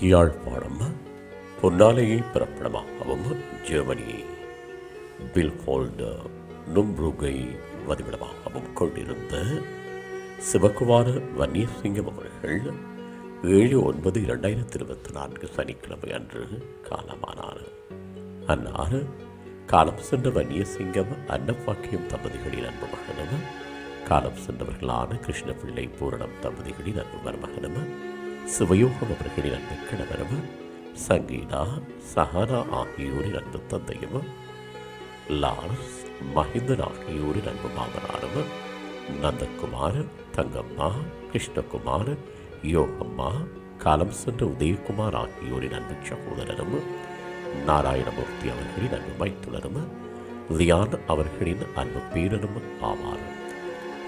Yazhpanam பொன்னாலையை பிறப்பிடமாகவும் Germany. பில்ஃபோல்டு நும்ருகை வதிவிடமாகவும் கொண்டிருந்த சிவகுமார வன்னியசிங்கம் அவர்கள் ஏழு ஒன்பது இரண்டாயிரத்தி இருபத்தி நான்கு சனிக்கிழமை அன்று காலமானார். அன்னார் காலம் சென்ற வன்னியசிங்கம் அன்னப்பாக்கியம் தம்பதிகளின் அன்பு மகனும் காலம் சென்றவர்களான கிருஷ்ணபிள்ளை பூரணம் தம்பதிகளின் அன்பு மருமகனும் சிவயோகம் அவர்களின் அன்பு கணவரும் சங்கீதா சஹானா ஆகியோரின் அன்பு தந்தையும் லாரன்ஸ் மஹிந்தன் ஆகியோரின் அன்பு மாமனாரும் நந்தகுமார் தங்கம்மா கிருஷ்ணகுமார் யோகம்மா காலம் சென்ற உதயகுமார் ஆகியோரின் அன்பு சகோதரரும் நாராயணமூர்த்தி அவர்களின் அன்பு மைத்துனரும் தியான் அவர்களின் அன்பு பேரனும் ஆவார்.